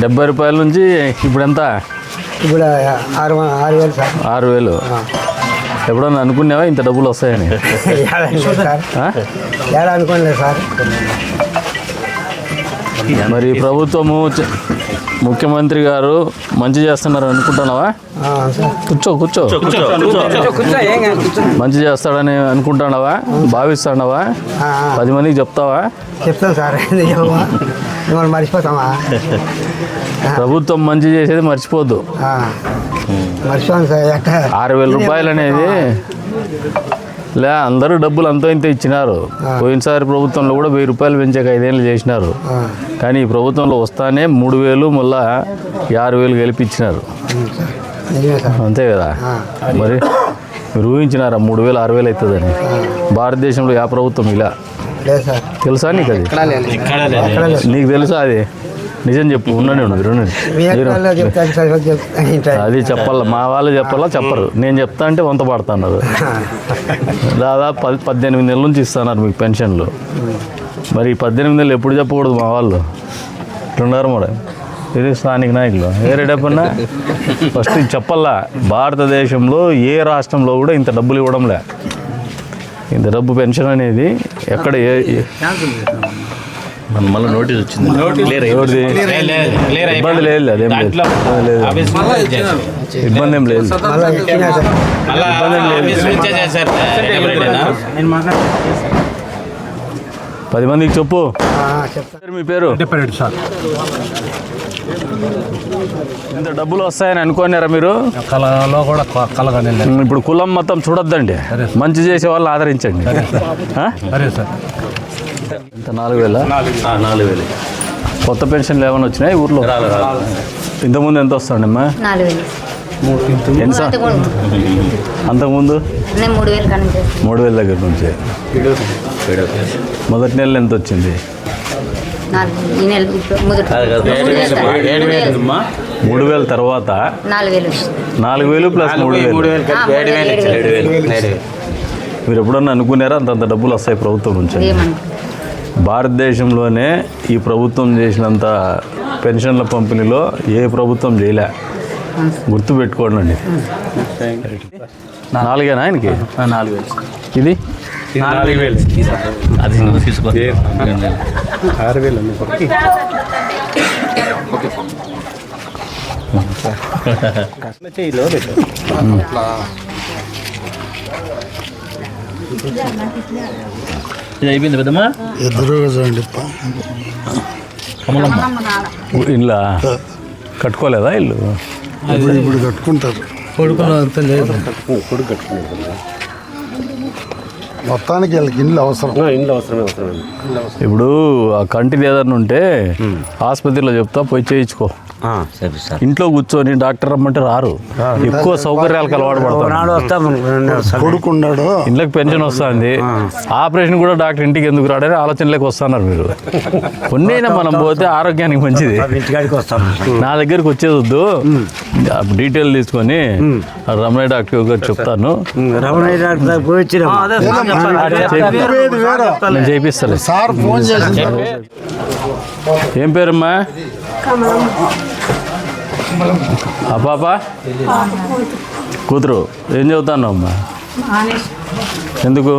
డెబ్బై రూపాయల నుంచి ఇప్పుడు ఎంత? ఇప్పుడు ఆరు ఆరు వేలు సార్. ఆరు వేలు. ఎప్పుడన్నా అనుకున్నావా ఇంత డబ్బులు వస్తాయని? అనుకోలేదు సార్. మరి ప్రభుత్వము ముఖ్యమంత్రి గారు మంచి చేస్తున్నారు అనుకుంటున్నావా? ఆ, సార్. కూర్చో కూర్చో. మంచి చేస్తాడని అనుకుంటున్నావా? భావిస్తున్నావా. పది మందికి చెప్తావా? చెప్తాం సార్. మర్చిపోతామా? ప్రభుత్వం మంచి చేసేది మర్చిపోద్దు. సార్ ఆరు వేల రూపాయలు అనేది లే అందరూ డబ్బులు అంతో ఇంత ఇచ్చినారు. పోయినసారి ప్రభుత్వంలో కూడా వెయ్యి రూపాయలు పెంచాక ఐదేళ్ళు చేసినారు. ఆ, కానీ ఈ ప్రభుత్వంలో వస్తానే మూడు వేలు మళ్ళా ఆరు వేలు సార్. అంతే కదా? ఆ. మరి మీరు ఊహించినారా మూడు వేలు ఆరు వేలు అవుతుందని భారతదేశంలో యా ప్రభుత్వం ఇలా. తెలుసా నీకు అది? నీకు తెలుసా అది? నిజం చెప్పు ఉండండి ఉండు, మీరు ఉండండి. మీ మీరు ఎక్కడ చెప్తాను సార్ చెప్తాను ఇంటారు. అది చెప్పాల మా వాళ్ళు చెప్పాలా చెప్పరు. నేను చెప్తా అంటే వంత పడుతున్నారు. దాదాపు పది పద్దెనిమిది నెలల నుంచి ఇస్తున్నారు మీకు పెన్షన్లు. మరి ఈ పద్దెనిమిది నెలలు ఎప్పుడు చెప్పకూడదు మా వాళ్ళు? ఇట్లున్నారు మరి ఇది స్థానిక నాయకులు. ఏ రేటప్పన్నా ఫస్ట్ ఇది చెప్పాలా భారతదేశంలో ఏ రాష్ట్రంలో కూడా ఇంత డబ్బులు ఇవ్వడంలే. ఇంత డబ్బు పెన్షన్ అనేది ఎక్కడ ఏ ఏ- మళ్ళీ నోటీస్ వచ్చింది. ఇబ్బంది లేదు అదేం లేదు. ఇబ్బంది లేదు. ఇబ్బంది ఏం లేదు. పది మందికి చెప్పు. మీ పేరు? సార్. ఇంత డబ్బులు వస్తాయని అనుకోనారా మీరు? కళలో కూడా కలగానే ఇప్పుడు కులం మొత్తం చూడొద్దండి. మంచి చేసే వాళ్ళని ఆదరించండి. ఆ? సరే సార్. ఇంత నాలుగు వేల? నాలుగు వేలు. కొత్త పెన్షన్లు ఏమైనా వచ్చినాయి ఊర్లో? ఇంతకుముందు ఎంత వస్తుండమ్మా ఎంత? అంతకుముందు. మూడు వేలు దగ్గర నుంచి. మొదటి నెల ఎంత వచ్చింది. మూడు వేలు తర్వాత. నాలుగు వేలు ప్లస్ మూడు వేలు. మీరు ఎప్పుడన్నా అనుకున్నారా అంతంత డబ్బులు వస్తాయి ప్రభుత్వం నుంచి? భారతదేశంలోనే ఈ ప్రభుత్వం చేసినంత పెన్షన్ల పంపిణీలో ఏ ప్రభుత్వం చేయలే. గుర్తు పెట్టుకోండి నాలుగేనా ఆయనకి? నాలుగు వేలు ఇది? నాలుగు వేలు. అది నువ్వు తీసుకో. ఆరు వేలు. ఇది అయిపోయింది పెద్దమ్మా? ఎదురుగా చూడండి ఇల్లా? కట్టుకోలేదా ఇల్లు? ఇప్పుడు ఇప్పుడు కట్టుకుంటారు. కొడుకున్నంత లేదు. మొత్తానికి వీళ్ళకి ఇల్లు అవసరం. ఇంట్లో అవసరమే అవసరమే. ఇప్పుడు ఆ కంటిది ఏదన్నా ఉంటే ఆసుపత్రిలో చెప్తా పోయి చేయించుకో. ఇంట్లో కూర్చొని డాక్టర్ రమ్మంటే రారు. ఎక్కువ సౌకర్యాలకు అలవాటు పడతారు. కొడుకున్నాడు. ఇంట్లోకి పెన్షన్ వస్తుంది. ఆపరేషన్ కూడా డాక్టర్ ఇంటికి ఎందుకు రాడని ఆలోచనలోకి వస్తున్నారు మీరు. కొన్ని అయినా మనం పోతే ఆరోగ్యానికి మంచిది. నా దగ్గరికి వచ్చేది వద్దు. డీటెయిల్ తీసుకొని రమణయ్య డాక్టర్ గారు చెప్తాను. డాక్టర్ నేను చేసి ఏం పేరమ్మా? ఆ పాప కూతురు ఏం చదువుతాను అమ్మా? ఎందుకు?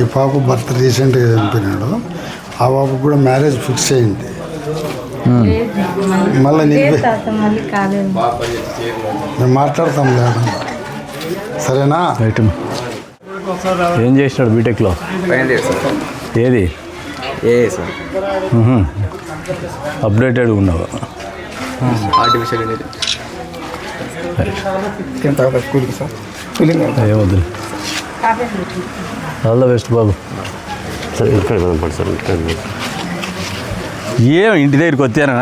ఈ పాప భర్త రీసెంట్గా చనిపోయినాడు. ఆ పాప కూడా మ్యారేజ్ ఫిక్స్ అయింది. మళ్ళీ నీకు మేము మాట్లాడతాం లేదా సరేనా? రైట్ ఏం చేసినాడు బీటెక్లో? ఏది? ఏ సార్. అప్డేటెడ్ ఉన్నావు. ఆర్టిఫిషియల్ అనేది ఏమొద్దు ఆల్ ద బెస్ట్ బాబు. సరే ఇక్కడ మనం పడతారు ఏం ఇంటి దగ్గరికి వచ్చాను?